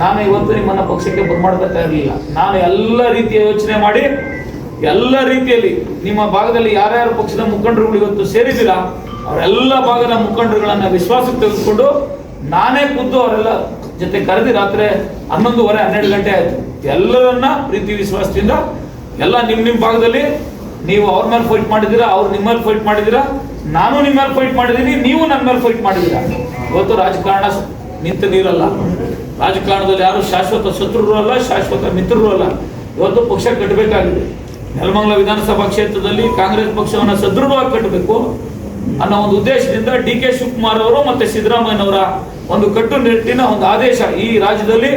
ನಾನು ಇವತ್ತು ನಿಮ್ಮನ್ನ ಪಕ್ಷಕ್ಕೆ ಬರ್ಮಾಡ್ಕೊತಾ ಇರಲಿಲ್ಲ ನಾನು ಎಲ್ಲ ರೀತಿಯ ಯೋಚನೆ ಮಾಡಿ, ಎಲ್ಲ ರೀತಿಯಲ್ಲಿ ನಿಮ್ಮ ಭಾಗದಲ್ಲಿ ಯಾರ್ಯಾರು ಪಕ್ಷದ ಮುಖಂಡರುಗಳು ಇವತ್ತು ಸೇರಿದ್ದೀರಾ, ಅವರೆಲ್ಲ ಭಾಗದ ಮುಖಂಡರುಗಳನ್ನ ವಿಶ್ವಾಸಕ್ಕೆ ತೆಗೆದುಕೊಂಡು ನಾನೇ ಖುದ್ದು ಅವರೆಲ್ಲ ಜೊತೆ ಕರೆದಿ ರಾತ್ರಿ ಹನ್ನೊಂದುವರೆ, ಹನ್ನೆರಡು ಗಂಟೆ ಆಯ್ತು. ಎಲ್ಲರನ್ನ ಪ್ರೀತಿ, ವಿಶ್ವಾಸದಿಂದ ಎಲ್ಲ ನಿಮ್ಮ ನಿಮ್ಮ ಭಾಗದಲ್ಲಿ ನೀವು ಅವ್ರ ಮೇಲೆ ಫೈಟ್ ಮಾಡಿದ್ದೀರಾ, ಅವ್ರು ನಿಮ್ಮ ಮೇಲೆ ಫೈಟ್ ಮಾಡಿದ್ದೀರಾ, ನಾನು ನಿಮ್ಮ ಮೇಲೆ ಫೈಟ್ ಮಾಡಿದ್ದೀನಿ, ನೀವು ನನ್ನ ಮೇಲೆ ಫೈಟ್ ಮಾಡಿದ್ದೀರಾ. ಇವತ್ತು ರಾಜಕಾರಣ ನಿಂತ ನೀರಲ್ಲ. ರಾಜಕಾರಣದಲ್ಲಿ ಯಾರು ಶಾಶ್ವತ ಶತ್ರುರು ಅಲ್ಲ, ಶಾಶ್ವತ ಮಿತ್ರರು ಅಲ್ಲ. ಇವತ್ತು ಪಕ್ಷ ಕಟ್ಟಬೇಕಾಗಿದೆ. ನೆಲಮಂಗಲ ವಿಧಾನಸಭಾ ಕ್ಷೇತ್ರದಲ್ಲಿ ಕಾಂಗ್ರೆಸ್ ಪಕ್ಷವನ್ನು ಸದೃಢವಾಗಿ ಕಟ್ಟಬೇಕು ಅನ್ನೋ ಒಂದು ಉದ್ದೇಶದಿಂದ ಡಿ ಕೆ ಶಿವಕುಮಾರ್ ಅವರು ಮತ್ತೆ ಸಿದ್ದರಾಮಯ್ಯನವರ ಒಂದು ಕಟ್ಟುನಿಟ್ಟಿನ ಒಂದು ಆದೇಶ ಈ ರಾಜ್ಯದಲ್ಲಿ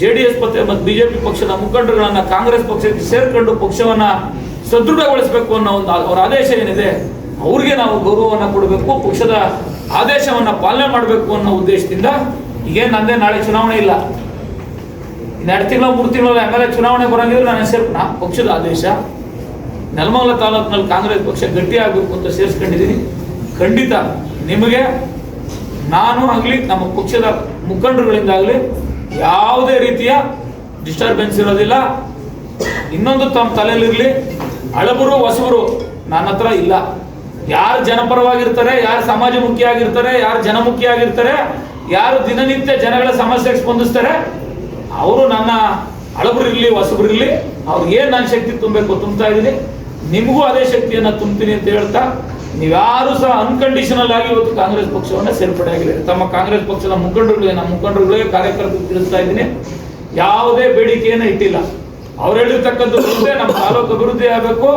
ಜೆ ಡಿ ಎಸ್ ಮತ್ತೆ ಮತ್ತು ಬಿಜೆಪಿ ಪಕ್ಷದ ಮುಖಂಡರುಗಳನ್ನ ಕಾಂಗ್ರೆಸ್ ಪಕ್ಷಕ್ಕೆ ಸೇರ್ಕೊಂಡು ಪಕ್ಷವನ್ನ ಸದೃಢಗೊಳಿಸಬೇಕು ಅನ್ನೋ ಒಂದು ಅವರ ಆದೇಶ ಏನಿದೆ, ಅವ್ರಿಗೆ ನಾವು ಗೌರವವನ್ನು ಕೊಡಬೇಕು, ಪಕ್ಷದ ಆದೇಶವನ್ನ ಪಾಲನೆ ಮಾಡಬೇಕು ಅನ್ನೋ ಉದ್ದೇಶದಿಂದ ಈಗೇನು ನಂದೇ ನಾಳೆ ಚುನಾವಣೆ ಇಲ್ಲ. ಎರಡು ತಿಂಗಳು, ಮೂರು ತಿಂಗಳು ಎಂ ಚುನಾವಣೆ ಬರಂಗಿದ್ರೆ ನಾನು ಹೆಸರು ನಾ ಪಕ್ಷದ ಆದೇಶ. ನೆಲಮಂಗಲ ತಾಲೂಕಿನಲ್ಲಿ ಕಾಂಗ್ರೆಸ್ ಪಕ್ಷ ಗಟ್ಟಿ ಆಗಬೇಕು ಅಂತ ಸೇರಿಸ್ಕೊಂಡಿದ್ದೀನಿ. ಖಂಡಿತ ನಿಮಗೆ, ನಾನು ಆಗಲಿ, ನಮ್ಮ ಪಕ್ಷದ ಮುಖಂಡರುಗಳಿಂದಾಗಲಿ ಯಾವುದೇ ರೀತಿಯ ಡಿಸ್ಟರ್ಬೆನ್ಸ್ ಇರೋದಿಲ್ಲ. ಇನ್ನೊಂದು ತಮ್ಮ ತಲೆಯಲ್ಲಿರಲಿ ಹಳಬರು, ಹೊಸಬರು ನನ್ನ ಹತ್ರ ಇಲ್ಲ. ಯಾರು ಜನಪರವಾಗಿರ್ತಾರೆ, ಯಾರು ಸಮಾಜಮುಖಿ ಆಗಿರ್ತಾರೆ ಯಾರು ಜನಮುಖಿ ಆಗಿರ್ತಾರೆ ಯಾರು ದಿನನಿತ್ಯ ಜನಗಳ ಸಮಸ್ಯೆಗೆ ಸ್ಪಂದಿಸ್ತಾರೆ, ಅವರು ನನ್ನ ಹಳಬರಿರ್ಲಿ ಇರಲಿ, ಹೊಸಬರು ಇರಲಿ, ಅವ್ರಿಗೆ ಏನು ನಾನು ಶಕ್ತಿ ತುಂಬಬೇಕು ತುಂಬ್ತಾ ಇದ್ದೀನಿ. ನಿಮಗೂ ಅದೇ ಶಕ್ತಿಯನ್ನು ತುಂಬ್ತೀನಿ ಅಂತ ಹೇಳ್ತಾ, ನೀವ್ಯಾರು ಸಹ ಅನ್ಕಂಡೀಷನಲ್ ಆಗಿ ಇವತ್ತು ಕಾಂಗ್ರೆಸ್ ಪಕ್ಷವನ್ನ ಸೇರ್ಪಡೆ ಆಗಿದೆ ತಮ್ಮ ಕಾಂಗ್ರೆಸ್ ಪಕ್ಷದ ಮುಖಂಡರುಗಳಿಗೆ ನಮ್ಮ ಮುಖಂಡರುಗಳಿಗೆ ಕಾರ್ಯಕರ್ತರು ತಿಳಿಸ್ತಾ ಇದ್ದೀನಿ. ಯಾವುದೇ ಬೇಡಿಕೆಯನ್ನು ಇಟ್ಟಿಲ್ಲ. ಅವ್ರು ಹೇಳಿರ್ತಕ್ಕಂಥ ನಮ್ಮ ತಾಲೂಕು ಅಭಿವೃದ್ಧಿ ಆಗಬೇಕು.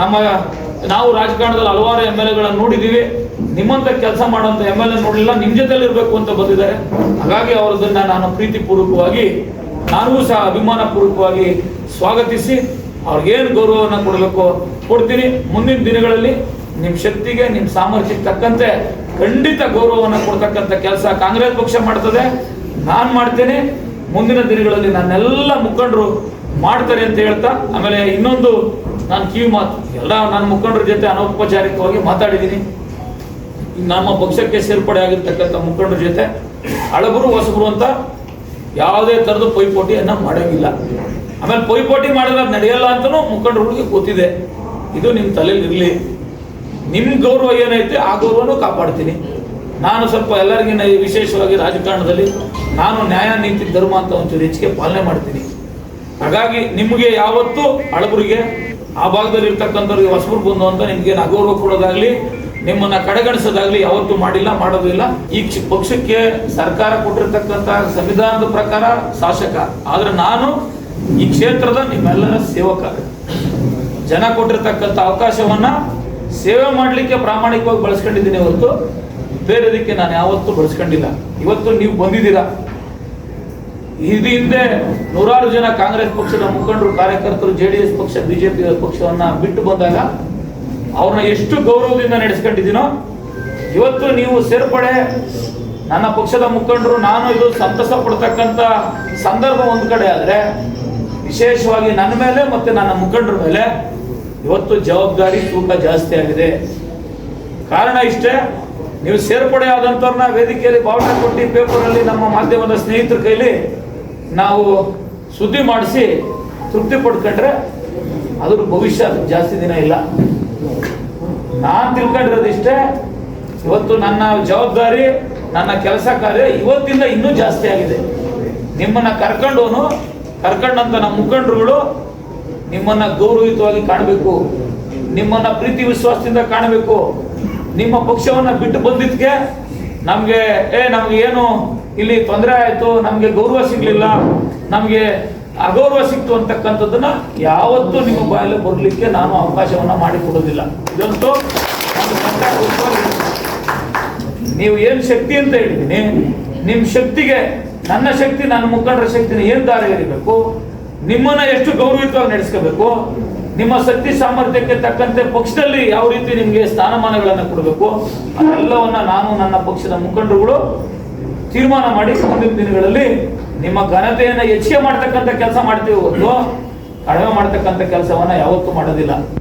ನಮ್ಮ ನಾವು ರಾಜಕಾರಣದಲ್ಲಿ ಹಲವಾರು ಎಂ ಎಲ್ ಎಗಳನ್ನು ನೋಡಿದ್ದೀವಿ ನಿಮ್ಮಂತ ಕೆಲಸ ಮಾಡುವಂತ ಎಂ ಎಲ್ ಎ ನೋಡಲಿಲ್ಲ, ನಿಮ್ ಜೊತೆಲಿ ಇರಬೇಕು ಅಂತ ಬಂದಿದ್ದಾರೆ. ಹಾಗಾಗಿ ಅವರದನ್ನ ನಾನು ಪ್ರೀತಿಪೂರ್ವಕವಾಗಿ, ನಾನೂ ಸಹ ಅಭಿಮಾನ ಪೂರ್ವಕವಾಗಿ ಸ್ವಾಗತಿಸಿ, ಅವ್ರಿಗೇನು ಗೌರವವನ್ನು ಕೊಡಬೇಕು, ಕೊಡ್ತೀನಿ. ಮುಂದಿನ ದಿನಗಳಲ್ಲಿ ನಿಮ್ಮ ಶಕ್ತಿಗೆ ನಿಮ್ಮ ಸಾಮರ್ಥ್ಯಕ್ಕೆ ತಕ್ಕಂತೆ ಖಂಡಿತ ಗೌರವವನ್ನು ಕೊಡ್ತಕ್ಕಂಥ ಕೆಲಸ ಕಾಂಗ್ರೆಸ್ ಪಕ್ಷ ಮಾಡ್ತದೆ. ನಾನು ಮಾಡ್ತೇನೆ. ಮುಂದಿನ ದಿನಗಳಲ್ಲಿ ನನ್ನೆಲ್ಲ ಮುಖಂಡರು ಮಾಡ್ತಾರೆ ಅಂತ ಹೇಳ್ತಾ, ಆಮೇಲೆ ಇನ್ನೊಂದು ನಾನು ಕಿವಿ ಮಾತು, ಎಲ್ಲ ನನ್ನ ಮುಖಂಡರ ಜೊತೆ ಅನೌಪಚಾರಿಕವಾಗಿ ಮಾತಾಡಿದ್ದೀನಿ. ನಮ್ಮ ಪಕ್ಷಕ್ಕೆ ಸೇರ್ಪಡೆ ಆಗಿರ್ತಕ್ಕಂಥ ಮುಖಂಡರ ಜೊತೆ ಹಳಬರು ಹೊಸಬರು ಅಂತ ಯಾವುದೇ ಥರದ ಪೈಪೋಟಿಯನ್ನ ಮಾಡೋಂಗಿಲ್ಲ. ಆಮೇಲೆ ಪೈಪೋಟಿ ಮಾಡಿದ್ರೆ ನಡೆಯಲ್ಲ ಅಂತಲೂ ಮುಖಂಡರುಗಳಿಗೆ ಗೊತ್ತಿದೆ. ಇದು ನಿಮ್ಮ ತಲೆಯಲ್ಲಿ ಇರಲಿ. ನಿಮ್ಮ ಗೌರವ ಏನೈತೆ ಆ ಗೌರವನೂ ಕಾಪಾಡ್ತೀನಿ. ನಾನು ಸ್ವಲ್ಪ ಎಲ್ಲರಿಗಿನ್ನ ವಿಶೇಷವಾಗಿ ರಾಜಕಾರಣದಲ್ಲಿ ನಾನು ನ್ಯಾಯ, ನೀತಿ, ಧರ್ಮ ಅಂತ ಒಂಚೂರು ಹೆಚ್ಚಿಗೆ ಪಾಲನೆ ಮಾಡ್ತೀನಿ. ಹಾಗಾಗಿ ನಿಮಗೆ ಯಾವತ್ತೂ ಹಳಬರಿಗೆ, ಆ ಭಾಗದಲ್ಲಿ ಇರ್ತಕ್ಕಂಥವ್ರಿಗೆ ಹೊಸಬರು ಬಂದು ಅಂತ ನಿಮಗೆ ಅಗೌರವ ಕೊಡೋದಾಗ್ಲಿ, ನಿಮ್ಮನ್ನ ಕಡೆಗಣಿಸೋದಾಗ್ಲಿ ಯಾವತ್ತೂ ಮಾಡಿಲ್ಲ ಮಾಡೋದಿಲ್ಲ ಈ ಕ್ಷ- ಪಕ್ಷಕ್ಕೆ ಸರ್ಕಾರ ಕೊಟ್ಟಿರ್ತಕ್ಕಂಥ ಸಂವಿಧಾನದ ಪ್ರಕಾರ ಶಾಸಕ. ಆದ್ರೆ ನಾನು ಈ ಕ್ಷೇತ್ರದ ನಿಮ್ಮೆಲ್ಲರ ಸೇವಕ. ಜನ ಕೊಟ್ಟಿರ್ತಕ್ಕಂಥ ಅವಕಾಶವನ್ನ ಸೇವೆ ಮಾಡಲಿಕ್ಕೆ ಪ್ರಾಮಾಣಿಕವಾಗಿ ಬಳಸ್ಕೊಂಡಿದ್ದೀನಿ ಹೊರತು ಬೇರೆದಕ್ಕೆ ನಾನು ಯಾವತ್ತೂ ಬಳಸ್ಕೊಂಡಿಲ್ಲ. ಇವತ್ತು ನೀವು ಬಂದಿದ್ದೀರಾ? ಹಿಂದೆ ನೂರಾರು ಜನ ಕಾಂಗ್ರೆಸ್ ಪಕ್ಷದ ಮುಖಂಡರು, ಕಾರ್ಯಕರ್ತರು, ಜೆ ಡಿ ಎಸ್ ಪಕ್ಷ ಬಿಜೆಪಿ ಪಕ್ಷವನ್ನ ಬಿಟ್ಟು ಬಂದಾಗ ಅವ್ರನ್ನ ಎಷ್ಟು ಗೌರವದಿಂದ ನಡೆಸ್ಕೊಂಡಿದ್ದೀನೋ, ಇವತ್ತು ನೀವು ಸೇರ್ಪಡೆ, ನನ್ನ ಪಕ್ಷದ ಮುಖಂಡರು, ನಾನು ಇದು ಸಂತಸ ಪಡ್ತಕ್ಕಂಥ ಸಂದರ್ಭ ಒಂದು ಕಡೆ ಆದ್ರೆ, ವಿಶೇಷವಾಗಿ ನನ್ನ ಮೇಲೆ ಮತ್ತೆ ನನ್ನ ಮುಖಂಡರ ಮೇಲೆ ಇವತ್ತು ಜವಾಬ್ದಾರಿ ತೂಕ ಜಾಸ್ತಿ ಆಗಿದೆ. ಕಾರಣ ಇಷ್ಟೇ ನೀವು ಸೇರ್ಪಡೆ ಆದಂಥವ್ರನ್ನ ವೇದಿಕೆಯಲ್ಲಿ ಭಾವನೆ ಕೊಟ್ಟು ಪೇಪರಲ್ಲಿ ನಮ್ಮ ಮಾಧ್ಯಮದ ಸ್ನೇಹಿತರ ಕೈಲಿ ನಾವು ಸುದ್ದಿ ಮಾಡಿಸಿ ತೃಪ್ತಿ ಪಡ್ಕೊಂಡ್ರೆ ಅದ್ರ ಭವಿಷ್ಯ ಜಾಸ್ತಿ ದಿನ ಇಲ್ಲ. ನಾನು ತಿಳ್ಕೊಂಡಿರೋದಿಷ್ಟೇ ಇವತ್ತು ನನ್ನ ಜವಾಬ್ದಾರಿ, ನನ್ನ ಕೆಲಸ ಕಾರ್ಯ ಇವತ್ತಿಂದ ಇನ್ನೂ ಜಾಸ್ತಿ ಆಗಿದೆ. ನಿಮ್ಮನ್ನ ಕರ್ಕೊಂಡವನು, ಕರ್ಕೊಂಡಂತ ನಮ್ಮ ಮುಖಂಡರುಗಳು ನಿಮ್ಮನ್ನ ಗೌರವಯುತವಾಗಿ ಕಾಣಬೇಕು, ನಿಮ್ಮನ್ನ ಪ್ರೀತಿ ವಿಶ್ವಾಸದಿಂದ ಕಾಣಬೇಕು. ನಿಮ್ಮ ಪಕ್ಷವನ್ನ ಬಿಟ್ಟು ಬಂದಿದ್ಕೆ ನಮಗೆ, ಏ, ನಮ್ಗೆ ಏನು ಇಲ್ಲಿ ತೊಂದರೆ ಆಯಿತು, ನಮಗೆ ಗೌರವ ಸಿಗಲಿಲ್ಲ, ನಮಗೆ ಅಗೌರವ ಸಿಕ್ತು ಅಂತಕ್ಕಂಥದ್ದನ್ನ ಯಾವತ್ತೂ ನಿಮ್ಮ ಬಾಯಲ್ಲಿ ಬರಲಿಕ್ಕೆ ನಾನು ಅವಕಾಶವನ್ನ ಮಾಡಿಕೊಡೋದಿಲ್ಲ. ಇದಂತೂ ನೀವು ಏನು ಶಕ್ತಿ ಅಂತ ಹೇಳಿದ್ದೀನಿ ನಿಮ್ಮ ಶಕ್ತಿಗೆ, ನನ್ನ ಶಕ್ತಿ, ನನ್ನ ಮುಖಂಡರ ಶಕ್ತಿನ ಏನು ದಾರಿ ಎರಿಬೇಕು ನಿಮ್ಮನ್ನ ಎಷ್ಟು ಗೌರವಯುತವಾಗಿ ನಡೆಸ್ಕೋಬೇಕು? ನಿಮ್ಮ ಶಕ್ತಿ ಸಾಮರ್ಥ್ಯಕ್ಕೆ ತಕ್ಕಂತೆ ಪಕ್ಷದಲ್ಲಿ ಯಾವ ರೀತಿ ನಿಮ್ಗೆ ಸ್ಥಾನಮಾನಗಳನ್ನು ಕೊಡಬೇಕು? ಅದೆಲ್ಲವನ್ನ ನಾನು ನನ್ನ ಪಕ್ಷದ ಮುಖಂಡರುಗಳು ತೀರ್ಮಾನ ಮಾಡಿ ಮುಂದಿನ ದಿನಗಳಲ್ಲಿ ನಿಮ್ಮ ಘನತೆಯನ್ನ ಹೆಚ್ಚಿಗೆ ಮಾಡ್ತಕ್ಕಂಥ ಕೆಲಸ ಮಾಡ್ತೀವಿ ಹೊತ್ತು ಕಡಿಮೆ ಮಾಡ್ತಕ್ಕಂಥ ಕೆಲಸವನ್ನ ಯಾವತ್ತೂ ಮಾಡೋದಿಲ್ಲ.